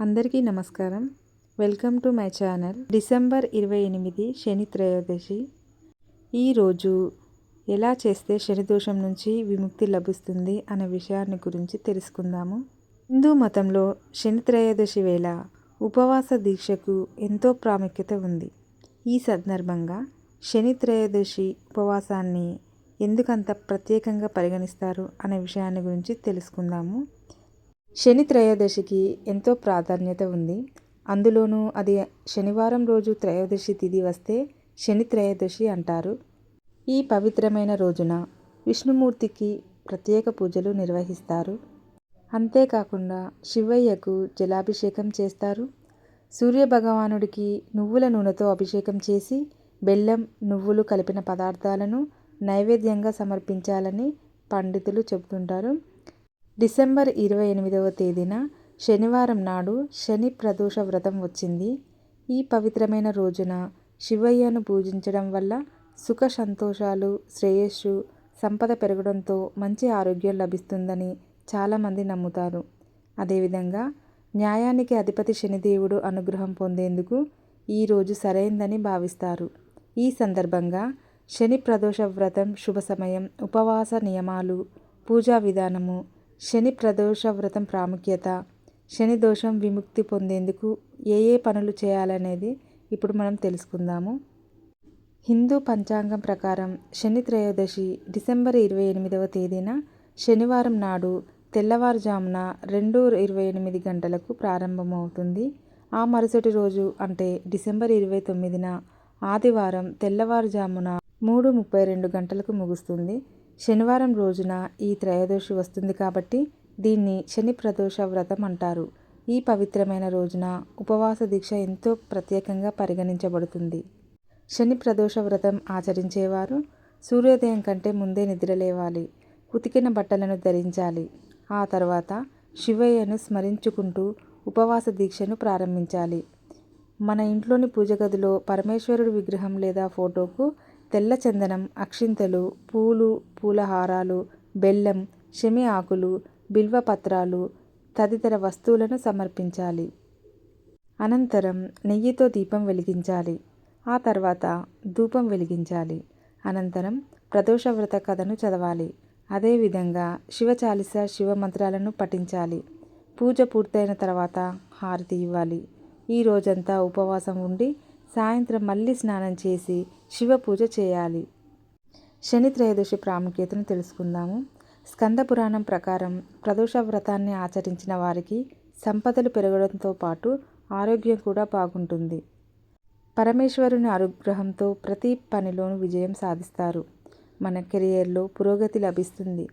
అందరికీ నమస్కారం. Welcome to my channel. December ఇరవై ఎనిమిది శని త్రయోదశి. ఈరోజు ఎలా చేస్తే శని దోషం నుంచి విముక్తి లభిస్తుంది అనే విషయాన్ని గురించి తెలుసుకుందాము. హిందూ మతంలో శని త్రయోదశి వేళ ఉపవాస దీక్షకు ఎంతో ప్రాముఖ్యత ఉంది. ఈ సందర్భంగా శని త్రయోదశి ఉపవాసాన్ని ఎందుకంత ప్రత్యేకంగా పరిగణిస్తారు అనే విషయాన్ని గురించి తెలుసుకుందాము. శని త్రయోదశికి ఎంతో ప్రాధాన్యత ఉంది. అందులోనూ అది శనివారం రోజు త్రయోదశి తిథి వస్తే శని త్రయోదశి అంటారు. ఈ పవిత్రమైన రోజున విష్ణుమూర్తికి ప్రత్యేక పూజలు నిర్వహిస్తారు. అంతేకాకుండా శివయ్యకు జలాభిషేకం చేస్తారు. సూర్య భగవానుడికి నువ్వుల నూనెతో అభిషేకం చేసి బెల్లం నువ్వులు కలిపిన పదార్థాలను నైవేద్యంగా సమర్పించాలని పండితులు చెబుతుంటారు. డిసెంబర్ ఇరవై ఎనిమిదవ తేదీన శనివారం నాడు శని ప్రదోష వ్రతం వచ్చింది. ఈ పవిత్రమైన రోజున శివయ్యను పూజించడం వల్ల సుఖ సంతోషాలు శ్రేయస్సు సంపద పెరగడంతో మంచి ఆరోగ్యం లభిస్తుందని చాలామంది నమ్ముతారు. అదేవిధంగా న్యాయానికి అధిపతి శనిదేవుడు అనుగ్రహం పొందేందుకు ఈరోజు సరైందని భావిస్తారు. ఈ సందర్భంగా శని ప్రదోష వ్రతం శుభ సమయం ఉపవాస నియమాలు పూజా విధానము శని ప్రదోష వ్రతం ప్రాముఖ్యత శని దోషం విముక్తి పొందేందుకు ఏ ఏ పనులు చేయాలనేది ఇప్పుడు మనం తెలుసుకుందాము. హిందూ పంచాంగం ప్రకారం శని త్రయోదశి డిసెంబర్ ఇరవై ఎనిమిదవ తేదీన శనివారం నాడు తెల్లవారుజామున రెండు ఇరవై ఎనిమిది గంటలకు ప్రారంభమవుతుంది. ఆ మరుసటి రోజు అంటే డిసెంబర్ ఇరవై తొమ్మిదిన ఆదివారం తెల్లవారుజామున మూడు ముప్పై రెండు గంటలకు ముగుస్తుంది. శనివారం రోజున ఈ త్రయోదశి వస్తుంది కాబట్టి దీన్ని శని ప్రదోష వ్రతం అంటారు. ఈ పవిత్రమైన రోజున ఉపవాస దీక్ష ఎంతో ప్రత్యేకంగా పరిగణించబడుతుంది. శని ప్రదోష వ్రతం ఆచరించేవారు సూర్యోదయం కంటే ముందే నిద్రలేవాలి ఉతికిన బట్టలను ధరించాలి ఆ తర్వాత శివయ్యను స్మరించుకుంటూ ఉపవాస దీక్షను ప్రారంభించాలి. మన ఇంట్లోని పూజ గదిలో పరమేశ్వరుడి విగ్రహం లేదా ఫోటోకు తెల్ల చందనం అక్షింతలు పూలు పూలహారాలు బెల్లం షమి ఆకులు బిల్వపత్రాలు తదితర వస్తువులను సమర్పించాలి. అనంతరం నెయ్యితో దీపం వెలిగించాలి. ఆ తర్వాత ధూపం వెలిగించాలి. అనంతరం ప్రదోష వ్రత కథను చదవాలి. అదేవిధంగా శివచాలిస శివ మంత్రాలను పఠించాలి. పూజ పూర్తయిన తర్వాత హారతి ఇవ్వాలి. ఈ రోజంతా ఉపవాసం ఉండి సాయంత్రం మళ్ళీ స్నానం చేసి శివ పూజ చేయాలి. శని త్రయోదశి ప్రాముఖ్యతను తెలుసుకుందాము. స్కంద పురాణం ప్రకారం ప్రదోష వ్రతాన్ని ఆచరించిన వారికి సంపదలు పెరగడంతో పాటు ఆరోగ్యం కూడా బాగుంటుంది. పరమేశ్వరుని అనుగ్రహంతో ప్రతి పనిలోనూ విజయం సాధిస్తారు. మన కెరియర్లో పురోగతి లభిస్తుంది.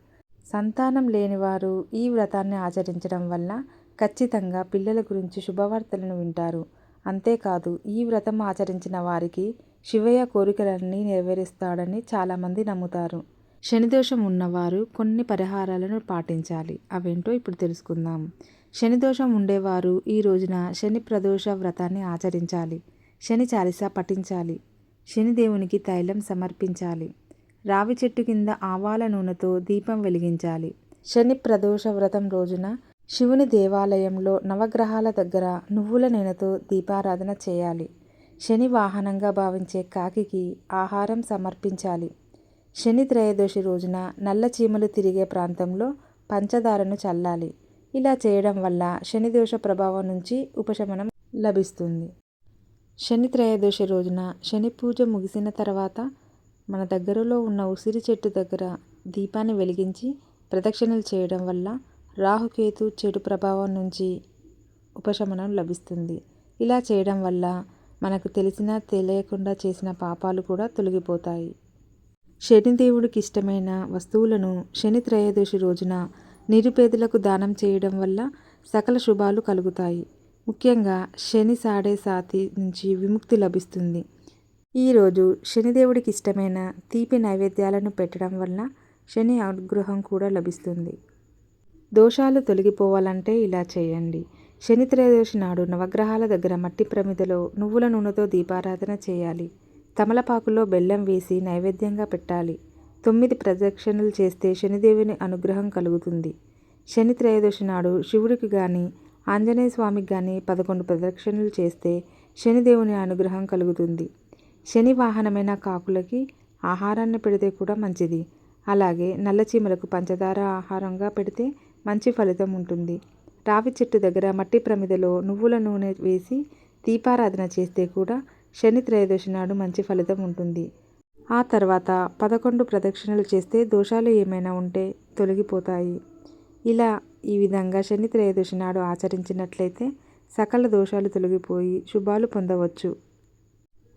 సంతానం లేనివారు ఈ వ్రతాన్ని ఆచరించడం వల్ల ఖచ్చితంగా పిల్లల గురించి శుభవార్తలను వింటారు. అంతేకాదు ఈ వ్రతం ఆచరించిన వారికి శివయ్య కోరికలన్నీ నెరవేరుస్తాడని చాలామంది నమ్ముతారు. శనిదోషం ఉన్నవారు కొన్ని పరిహారాలను పాటించాలి. అవేంటో ఇప్పుడు తెలుసుకుందాం. శనిదోషం ఉండేవారు ఈ రోజున శని ప్రదోష వ్రతాన్ని ఆచరించాలి. శని చాలిస పఠించాలి. శనిదేవునికి తైలం సమర్పించాలి. రావి చెట్టు కింద ఆవాల నూనెతో దీపం వెలిగించాలి. శని ప్రదోష వ్రతం రోజున శివుని దేవాలయంలో నవగ్రహాల దగ్గర నువ్వుల నూనెతో దీపారాధన చేయాలి. శని వాహనంగా భావించే కాకికి ఆహారం సమర్పించాలి. శని త్రయోదశి రోజున నల్ల చీమలు తిరిగే ప్రాంతంలో పంచదారను చల్లాలి. ఇలా చేయడం వల్ల శని దోష ప్రభావం నుంచి ఉపశమనం లభిస్తుంది. శని త్రయోదశి రోజున శని పూజ ముగిసిన తర్వాత మన దగ్గరలో ఉన్న ఉసిరి చెట్టు దగ్గర దీపాన్ని వెలిగించి ప్రదక్షిణలు చేయడం వల్ల రాహుకేతు చెడు ప్రభావం నుంచి ఉపశమనం లభిస్తుంది. ఇలా చేయడం వల్ల మనకు తెలిసినా తెలియకుండా చేసిన పాపాలు కూడా తొలగిపోతాయి. శనిదేవుడికి ఇష్టమైన వస్తువులను శని త్రయోదశి రోజున నిరుపేదలకు దానం చేయడం వల్ల సకల శుభాలు కలుగుతాయి. ముఖ్యంగా శని సాడే సాతి నుంచి విముక్తి లభిస్తుంది. ఈరోజు శనిదేవుడికి ఇష్టమైన తీపి నైవేద్యాలను పెట్టడం వల్ల శని అనుగ్రహం కూడా లభిస్తుంది. దోషాలు తొలగిపోవాలంటే ఇలా చేయండి. శని త్రయోదశి నాడు నవగ్రహాల దగ్గర మట్టి ప్రమిదలో నువ్వుల నూనెతో దీపారాధన చేయాలి. తమలపాకులో బెల్లం వేసి నైవేద్యంగా పెట్టాలి. తొమ్మిది ప్రదక్షిణలు చేస్తే శనిదేవుని అనుగ్రహం కలుగుతుంది. శని త్రయోదశి నాడు శివుడికి కానీ ఆంజనేయ స్వామికి కానీ పదకొండు ప్రదక్షిణలు చేస్తే శనిదేవుని అనుగ్రహం కలుగుతుంది. శని వాహనమైన కాకులకి ఆహారాన్ని పెడితే కూడా మంచిది. అలాగే నల్ల చీమలకు పంచదార ఆహారంగా పెడితే మంచి ఫలితం ఉంటుంది. రావి చెట్టు దగ్గర మట్టి ప్రమిదలో నువ్వుల నూనె వేసి దీపారాధన చేస్తే కూడా శని త్రయోదశి నాడు మంచి ఫలితం ఉంటుంది. ఆ తర్వాత పదకొండు ప్రదక్షిణలు చేస్తే దోషాలు ఏమైనా ఉంటే తొలగిపోతాయి. ఇలా ఈ విధంగా శని త్రయోదశి నాడు ఆచరించినట్లయితే సకల దోషాలు తొలగిపోయి శుభాలు పొందవచ్చు.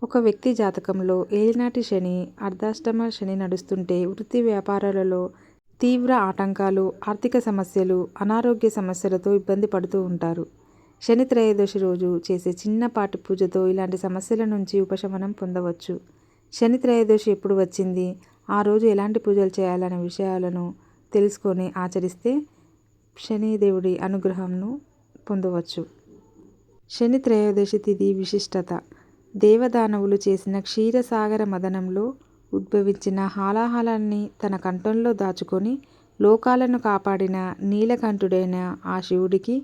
ఒక వ్యక్తి జాతకంలో ఏలినాటి శని అర్ధాష్టమ శని నడుస్తుంటే వృత్తి వ్యాపారాలలో తీవ్ర ఆటంకాలు ఆర్థిక సమస్యలు అనారోగ్య సమస్యలతో ఇబ్బంది పడుతూ ఉంటారు. శని త్రయోదశి రోజు చేసే చిన్నపాటి పూజతో ఇలాంటి సమస్యల నుంచి ఉపశమనం పొందవచ్చు. శని త్రయోదశి ఎప్పుడు వచ్చింది? ఆ రోజు ఎలాంటి పూజలు చేయాలనే విషయాలను తెలుసుకొని ఆచరిస్తే శనిదేవుడి అనుగ్రహంను పొందవచ్చు. శని త్రయోదశి తిథి విశిష్టత. దేవదానవులు చేసిన క్షీరసాగర మదనంలో ఉద్భవించిన హాలాహలాన్ని తన కంఠంలో దాచుకొని లోకాలను కాపాడిన నీలకంఠుడైన ఆ శివుడికి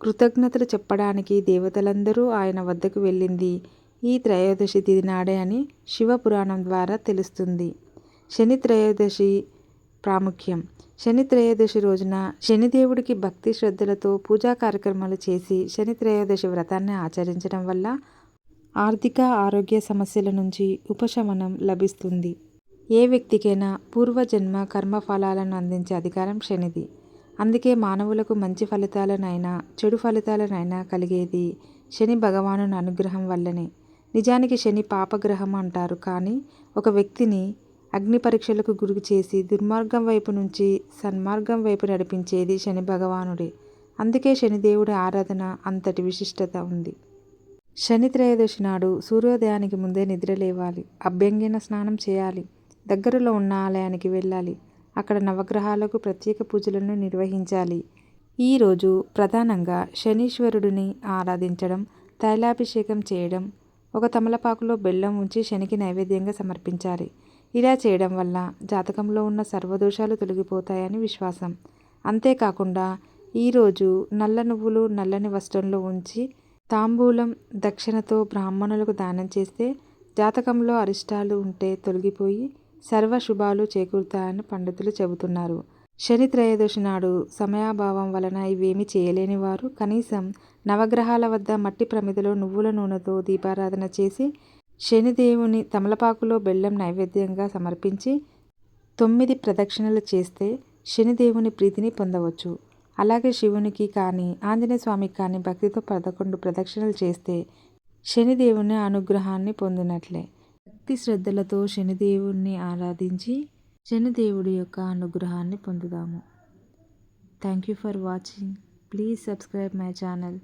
కృతజ్ఞతలు చెప్పడానికి దేవతలందరూ ఆయన వద్దకు వెళ్ళింది. ఈ త్రయోదశి తిథి నాడే అని శివపురాణం ద్వారా తెలుస్తుంది. శని త్రయోదశి ప్రాముఖ్యం. శని త్రయోదశి రోజున శనిదేవుడికి భక్తి శ్రద్ధలతో పూజా కార్యక్రమాలు చేసి శని త్రయోదశి వ్రతాన్ని ఆచరించడం వల్ల ఆర్థిక ఆరోగ్య సమస్యల నుంచి ఉపశమనం లభిస్తుంది. ఏ వ్యక్తికైనా పూర్వజన్మ కర్మఫలాలను అందించే అధికారం శనిది అందుకే మానవులకు మంచి ఫలితాలనైనా చెడు ఫలితాలనైనా కలిగేది శని భగవాను అనుగ్రహం వల్లనే. నిజానికి శని పాపగ్రహం అంటారు కానీ ఒక వ్యక్తిని అగ్ని పరీక్షలకు గురి చేసి దుర్మార్గం వైపు నుంచి సన్మార్గం వైపు నడిపించేది శని భగవానుడే. అందుకే శనిదేవుడి ఆరాధన అంతటి విశిష్టత ఉంది. శని త్రయోదశి నాడు సూర్యోదయానికి ముందే నిద్ర లేవాలి. అభ్యంగన స్నానం చేయాలి. దగ్గరలో ఉన్న ఆలయానికి వెళ్ళాలి. అక్కడ నవగ్రహాలకు ప్రత్యేక పూజలను నిర్వహించాలి. ఈరోజు ప్రధానంగా శనీశ్వరుడిని ఆరాధించడం తైలాభిషేకం చేయడం ఒక తమలపాకులో బెల్లం ఉంచి శనికి నైవేద్యంగా సమర్పించాలి. ఇలా చేయడం వల్ల జాతకంలో ఉన్న సర్వదోషాలు తొలగిపోతాయని విశ్వాసం. అంతేకాకుండా ఈరోజు నల్ల నువ్వులు నల్లని వస్త్రంలో ఉంచి తాంబూలం దక్షిణతో బ్రాహ్మణులకు దానం చేస్తే జాతకంలో అరిష్టాలు ఉంటే తొలగిపోయి సర్వ శుభాలు చేకూరుతాయని పండితులు చెబుతున్నారు. శని త్రయోదశి నాడు సమయాభావం వలన ఇవేమి చేయలేని వారు కనీసం నవగ్రహాల వద్ద మట్టి ప్రమిదలో నువ్వుల నూనెతో దీపారాధన చేసి శనిదేవుని తమలపాకులో బెల్లం నైవేద్యంగా సమర్పించి తొమ్మిది ప్రదక్షిణలు చేస్తే శనిదేవుని ప్రీతిని పొందవచ్చు. అలాగే శివునికి కానీ ఆంజనేయ స్వామికి కానీ భక్తితో పదకొండు ప్రదక్షిణలు చేస్తే శనిదేవుని అనుగ్రహాన్ని పొందినట్లే. భక్తి శ్రద్ధలతో శనిదేవుణ్ణి ఆరాధించి శనిదేవుడి యొక్క అనుగ్రహాన్ని పొందుదాము. Thank you for watching please subscribe my channel